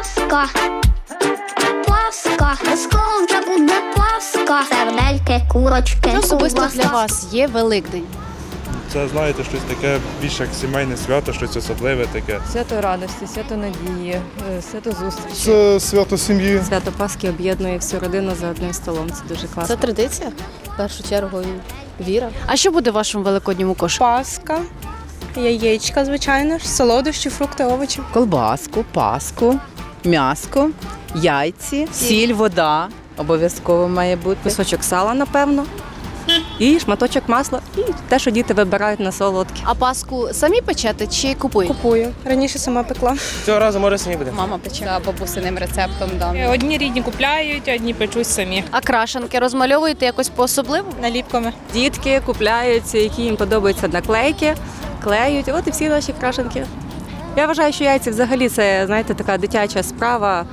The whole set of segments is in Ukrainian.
Паска. Паска. Скоро вже буде Паска. Сердельки, курочки. Що особисто для вас є Великдень? Це знаєте, щось таке більше як сімейне свято, щось особливе таке. Свято радості, свято надії, е, свято зустрічі. Це свято сім'ї. Свято Пасхи об'єднує всю родину за одним столом. Це дуже класно. Це традиція, в першу чергу, віра. А що буде в вашому великодньому кошику? Паска, яєчка, звичайно ж, солодощі, фрукти, овочі. колбаску, паску, м'яско, яйці, сіль, вода. Обов'язково має бути. Кусочок сала, напевно, і шматочок масла, і те, що діти вибирають на солодкі. А паску самі печете чи купуєте? Купую. Раніше сама пекла. Цього разу може самі буде. Мама пече. За бабусиним рецептом. Да. Е, Одні рідні купляють, одні печуть самі. А крашенки розмальовуєте якось по-особливому? Наліпками. Дітки купляють, які їм подобаються наклейки, клеють. От і всі наші крашенки. Я вважаю, що яйці взагалі це, знаєте, така дитяча справа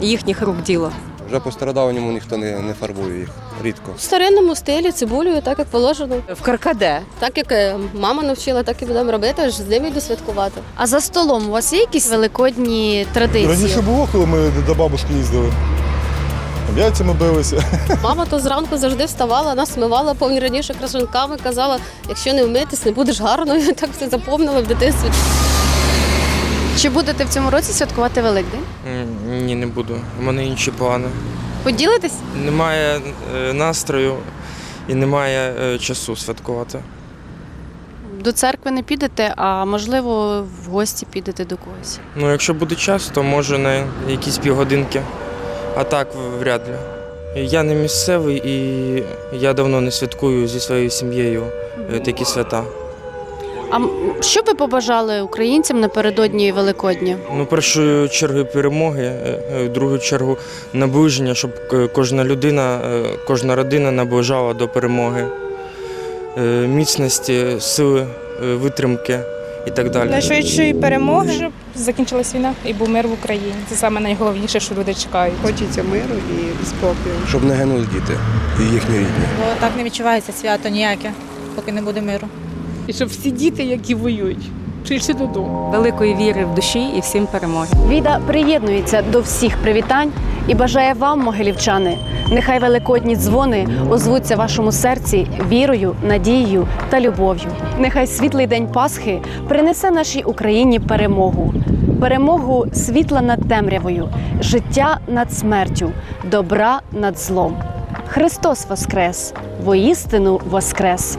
їхніх рук діло. Вже по стародавньому ніхто не, не фарбує їх. Рідко. В старинному стилі цибулею, так як положено. В каркаде. Так як е, мама навчила, так і будемо робити, аж з ними йду святкувати. А за столом у вас є якісь великодні традиції? Раніше було, коли ми до бабушки їздили. Яйцями билися. Мама то зранку завжди вставала, нас смивала повні раніше крашенками, казала, якщо не вмитись, не будеш гарною. Так все запомнила в дитинстві. Чи будете в цьому році святкувати Великдень? Ні, не буду. У мене інші плани. Поділитесь? Немає е, настрою і немає е, часу святкувати. До церкви не підете, а можливо в гості підете до когось. Ну, якщо буде час, то може на якісь півгодинки, а так вряд ли. Я не місцевий і я давно не святкую зі своєю сім'єю е, такі свята. А що ви побажали українцям напередодні Великодня? Ну, першою чергою перемоги, е, е, в другу чергу наближення, щоб кожна людина, е, кожна родина наближала до перемоги, е, міцності, сили, е, витримки і так далі. Найшвидшої перемоги, щоб закінчилась війна і був мир в Україні. Це саме найголовніше, що люди чекають. Хочеться миру і спокою. Щоб не гинули діти і їхні рідні. Бо так не відчувається свято ніяке, поки не буде миру. І щоб всі діти, які воюють, прийшли додому. Великої віри в душі і всім перемоги. Віда приєднується до всіх привітань і бажає вам, могилівчани, нехай великодні дзвони озвуться вашому серці вірою, надією та любов'ю. Нехай світлий день Пасхи принесе нашій Україні перемогу. Перемогу світла над темрявою, життя над смертю, добра над злом. Христос Воскрес! Воістину Воскрес!